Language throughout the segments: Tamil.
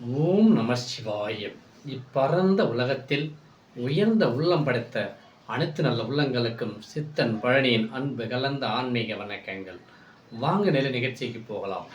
ஓம் நம சிவாய இப்பரந்த உலகத்தில் உயர்ந்த உள்ளம் படைத்த அனைத்து நல்ல உள்ளங்களுக்கும் சித்தன் பழனியின் அன்பு கலந்த ஆன்மீக வணக்கங்கள் வாங்க நிலை நிகழ்ச்சிக்கு போகலாம்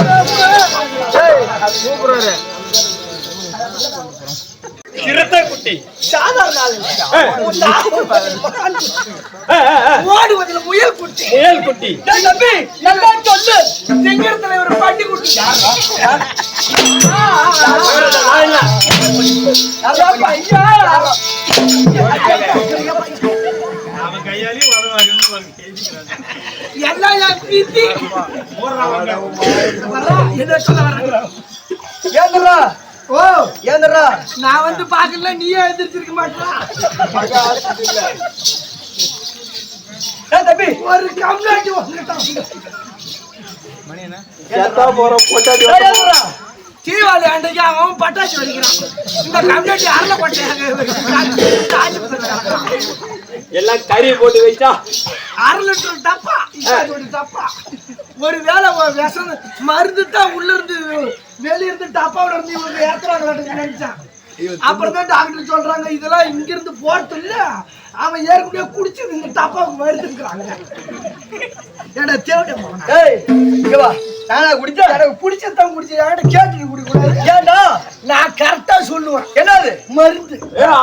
இல்ல. ஓடுவதில் முயல் குட்டி முயல் குட்டி தம்பி நல்லா சொல்லு. திங்கிறதுல ஒரு பட்டி குட்டி ஏந்திரா ஓ ஏந்திரா நான் வந்து பாக்கல நீயே எந்திரிச்சிருக்க மாட்டா தம்பி ஒரு கம்ப்ளைண்ட் வந்துட்டான் தீபாவளி அன்றைக்கு அவன் பட்டாசு வெடிக்கிறான் இந்த கம்ப்ளைண்ட் அரல எல்லாம் கறி போட்டு வைச்சா. அரை லிட்டர் டப்பா டப்பா ஒரு வேளை ஒரு விஷம் மருந்து தான் உள்ள இருந்து வெளிய இருந்து டப்பாவுல இருந்து இவங்க ஏத்துறாங்களான்னு நினைச்சான். அப்புறம் தான் டாக்டர் சொல்றாங்க இதெல்லாம் இங்க இருந்து போறது இல்ல. அவன் ஏற்கனவே குடிச்சது இந்த டப்பாவுக்கு மருந்துக்கிறாங்க ஏடா இங்க வா. நானா குடிச்சா? எனக்கு பிடிச்சதான் குடிச்ச கேட்டு குடிக்க கூடாது ஏண்டா நான் கரெக்டா சொல்லுவேன். என்னது? மருந்து.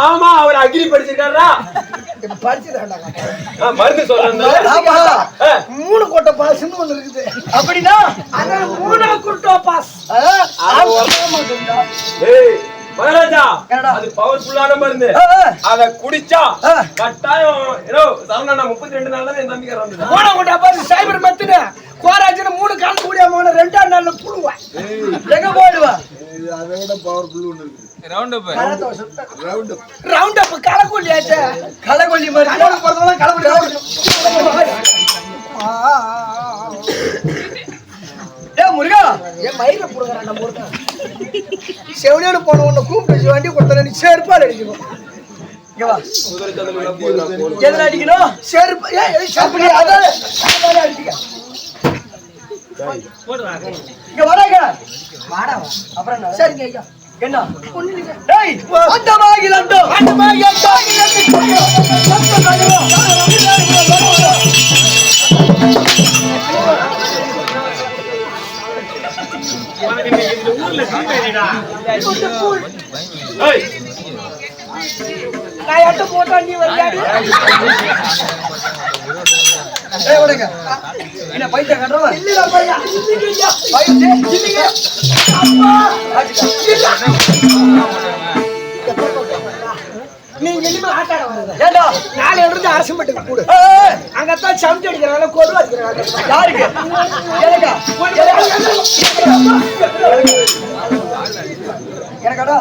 ஆமா அவர் அக்ரி படிச்சிருக்காரா மருந்து சொல்றேன். ஆமா. மூணு கொட்டை பாஸ்னு ஒண்ணு இருக்குது. அப்படின்னா? அத மூணா கொட்டை பாஸ் மகாராஜா? அது பவர்ஃபுல்லான மருந்து. அத குடிச்சா கட்டாயம் ஏதோ சரவணா முப்பத்தி ரெண்டு நாள் தானே என் தம்பிக்கார வந்தது மூணா கொட்டை பாஸ் சைபர் மத்துன கோராஜன மூணு கலந்து கூடிய மோன ரெண்டாம் நாள்ல புடுவேன் எங்க போயிடுவா? ரவுண்ட் அப் கலக்கொல்லி ஆச்சே. கலக்கொல்லி மாதிரி. போறதெல்லாம் ஏ முருகா. ஏ மயில புடுங்கறா நம்ம முருகா செவனியோட போன உன்னை கூப்பிட்டு வண்டி கொடுத்தா நீ செருப்பால் அடிக்கணும். எதுல அடிக்கணும்? செருப்பு. ஏய் ஏய், செருப்பு நீ அதால அதால அடிக்க இங்க வராங்க வாடா அப்புறம் சரிங்க ஐயா. என்ன? டேய் அந்த மாகி லட்டு அந்த மாகி உனக்கு இன்னைக்கு இந்த ஊர்ல சீமைடா. ஏய், நான் எட்ட போட்டா நீ வந்தாடி ஏய் என்ன பைத்திய கட்டறவா? இல்ல பையா. இல்லைங்க. பைத்திய இல்லைங்க அம்மா நீங்க இனிமே ஆட்டாட வரது. ஏண்டா? நாளை இருந்து அரசு மட்டும் கூடு. அங்கத்தான் சமைச்சு அடிக்கிறாங்க கொடு அடிக்கிறாங்க. யாருக்கு? எனக்கா? எனக்காடா?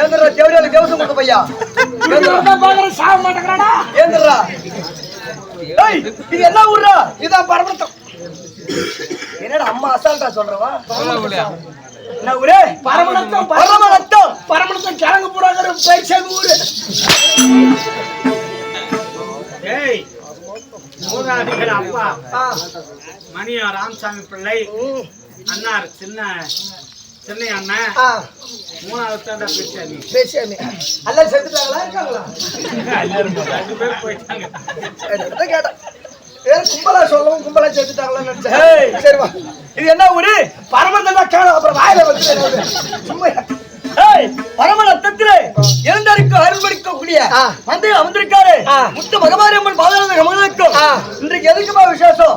ஏந்திரா தேவடியால தேவசம் கொடுத்த பையா. ஏந்திரா. பாக்குற சாக மாட்டேங்கிறாடா ஏந்திரா. ஏய் இது என்ன ஊர்ரா? இதான் பரமத்தம் என்னடா அம்மா அசால்ட்டா சொல்றவா? என்ன ஊரு? பரமநத்தம் பரமநத்தம் பரமநத்தம் கிழங்கு போறாங்க பைசாங்க ஊரு. ஏய் மூதாதிகள் அப்பா. மணியா ராமசாமி பிள்ளை. அண்ணார் சின்ன சின்ன மூணாவது தான் செத்துட்டாங்களா? இருக்காங்களா? ரெண்டு பேர் போயிட்டாங்க. அதான் கேட்டேன் ஏன் கும்பலா சொல்லவும் கும்பலா சேர்த்துட்டாங்களா நினைச்சேன். சரி வா. இது என்ன ஊரு? பரமந்தா கேளு அப்புறம் வாயில வந்து சும்மா ஏய் பரமநத்தத்திலே இருக்கக்கூடிய வந்து வந்திருக்காரு முத்து மகமாரி அம்மன் பாதாள கமலுக்கும் இன்றைக்கு எதுக்குப்பா விசேஷம்?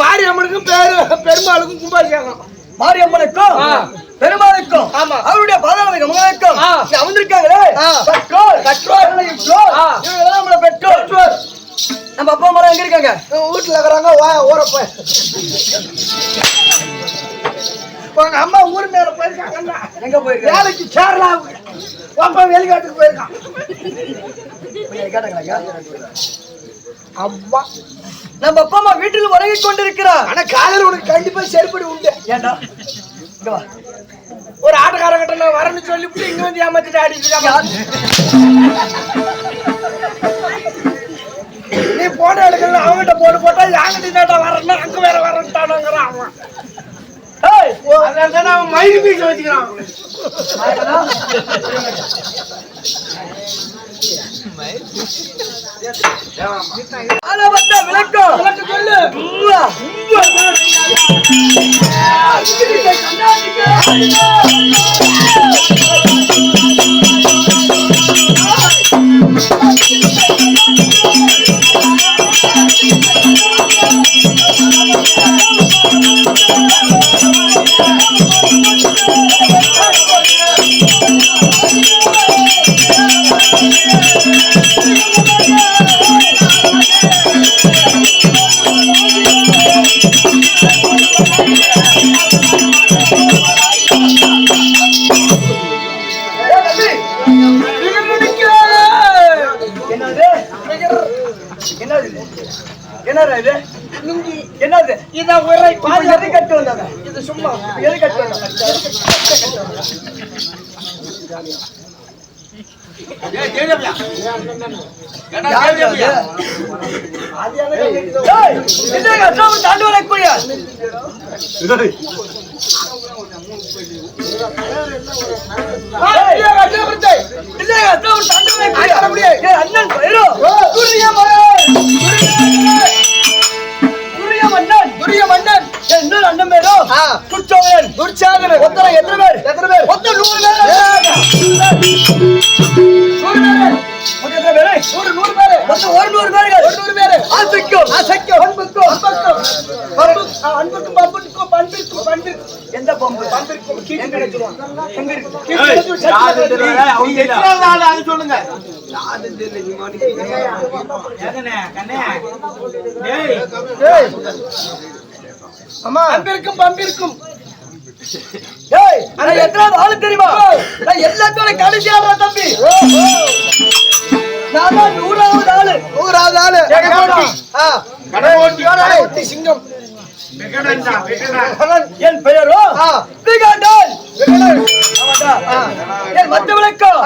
மாரி அம்மனுக்கும் பேரு பெருமாளுக்கும் கும்பாபிஷேகம். மாரியம்மனுக்கும் பெருமாளுக்கும். அவருடைய பாதாள கமலுக்கும் இவங்க ஆ. எல்லாம் நம்மள பெற்றோர். நம்ம அப்பா அம்மா எங்க இருக்காங்க? வீட்டுல இருக்கிறாங்க வா ஊற போய் உங்க அம்மா ஊர் மேல போயிருக்காங்க எங்க போயிருக்காங்க? வேலைக்கு கேரளா அப்பா வெளிநாட்டுக்கு போயிருக்கான். கேட்டாங்களா? அம்மா நம்ம அப்பா அம்மா வீட்டில் உறங்கி கொண்டிருக்கிறார். ஆனா காலையில உனக்கு கண்டிப்பா செருப்படி உண்டு. ஏண்டா? ஒரு ஆட்டக்காரங்கிட்ட நான் வரேன்னு சொல்லிவிட்டு இங்க வந்து ஏமாத்திட்டு இருக்காங்க நீ போன எடுக்கல அவங்ககிட்ட போட்டு போட்டா யாங்கிட்ட நேட்டா வரேன்னா அங்க வேற வரேன்ட்டானுங்கிறான் அவன். ஏய், அதனால தானே அவன் மயிறு பீச வச்சுக்கிறான். விளக்கம். விளக்கு சொல்லு. இதான் உரை பாதி எது கட்டு வந்தாங்க? இது சும்மா எது கட்டு வந்தாங்க? யாரு பேர்? எத்தனை பேர்? மொத்தம் நூறு பேர். நூறு பேர். மொத்தம் எத்தனை பேரு? நூறு, பேரு. ஒரு நூறு. ஒரு பேரு. ஆசைக்கும். ஆசைக்கும். அன்புக்கும். அன்புக்கும். அன்புக்கும். பண்பிற்கும். பண்பிற்கும். எந்த பம்பு? பம்பிற்கும் எங்க கிடைச்சிருவான் எங்க இருக்கு? கீழே சொல்லுங்க. அன்பிற்கும் பம்பிற்கும் ஏய் நான் எத்தனாவது ஆளு தெரியுமா? நான் எல்லாத்தோட கடைசி ஆளா தம்பி. நான் தான் நூறாவது ஆளு. நூறாவது ஆளு. கடகோட்டி சிங்கம். என் பெயரோ. விகடன். என் மத்த விளக்கம்.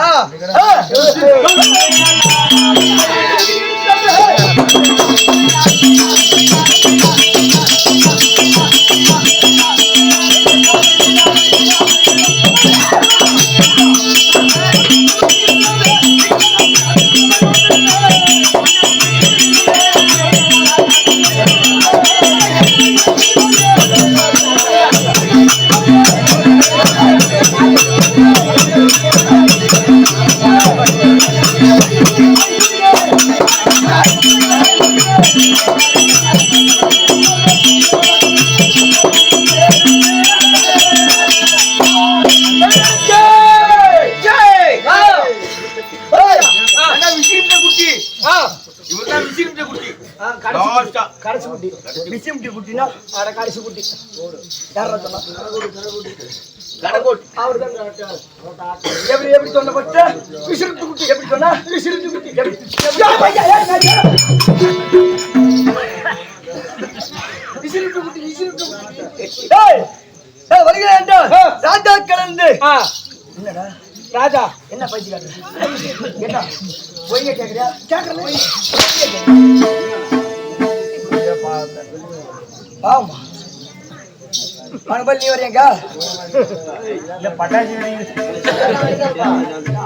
கடைசி குட்டி. யாரா சொன்னா? கடகோட்டி அவர்தான் எப்படி எப்படி சொன்ன பட்ட விசிறுத்து குட்டி. எப்படி சொன்னா? விசிறுத்து குட்டி. எப்படி. விசிறுத்து குட்டி விசிறுத்து குட்டி. வருகிறேன் ராஜா கலந்து ஆ. என்னடா? ராஜா. என்ன பைத்தி காட்டுற என்ன? பொய்ய கேக்குறியா? கேக்குறேன். ஆமா. நீ வரையங்க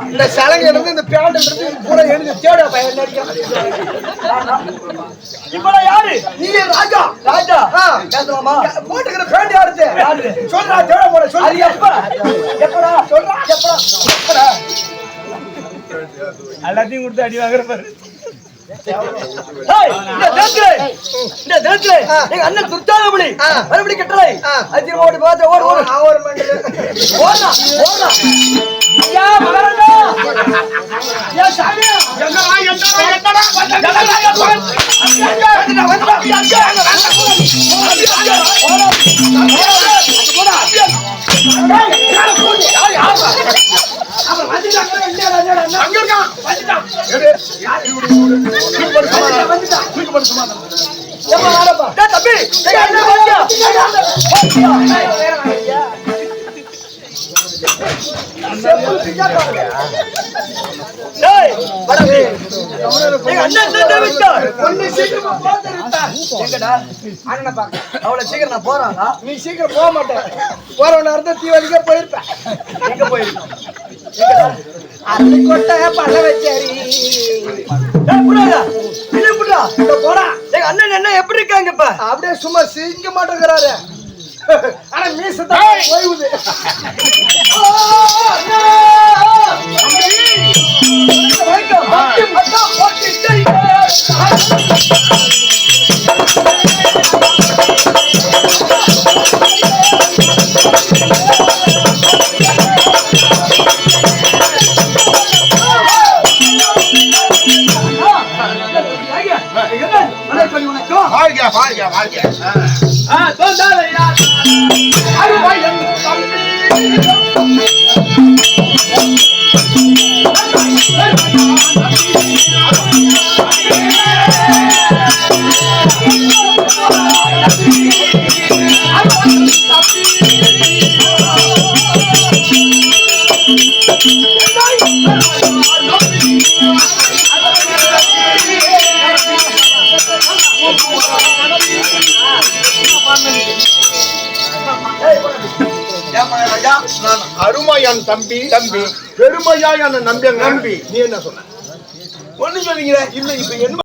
இந்த சலங்கை இருந்து இந்த பேண்ட் இருந்து பூரா எழுந்து தேட பையன் இப்ப யாரு? நீ ராஜா. ராஜா. பேசலாமா போட்டுக்கிற பேண்ட் யாருது யாரு சொல்றா தேட போற சொல்லு எப்ப எப்படா? சொல்றா எப்படா? எப்படா? எல்லாத்தையும் கொடுத்து அடி வாங்குற பாரு. இந்த தினத்திலே, எங்க அண்ணன் துர்ச்சாதபடி, மறுபடி கட்டளை. அஜி ஓடி பார்த்து, ஓடு, ஓடு. ஓடுடா. ஐயா, மகாராஜா. ஐயா, சாமி. வந்துடா, வந்துடா. ஏம்மா, வாடப்பா. டேய், தம்பி, எங்க ஒண்ணு சீக்கிரமா போ தெரிவித்தா. எங்கடா? அண்ணனை பார்க்க. அவ்வளவு சீக்கிரம் நான் போறானா நீ சீக்கிரம் போக மாட்டேன் போறவன அர்த்தம் தீவாளிக்கே போயிருப்பேன் எங்க போயிருக்கான் அள்ளி கொட்ட பழ வச்சாரி டேய், புறாடா. இது புறா. இந்த போடா. எங்க அண்ணன் என்ன எப்படி இருக்காங்க இப்ப? அப்படியே சும்மா சிங்க மாட்டேங்கிறாரு. ஆனா மீசத்தான் ஓய்வுது. வாழ்க வாழ்க வாழ்க வாழ்க நான் அருமையான் தம்பி. தம்பி. பெருமையா என்ன நம்பி. நம்பி. நீ என்ன சொன்ன? ஒண்ணு சொன்னீங்களே இல்ல இப்ப என்ன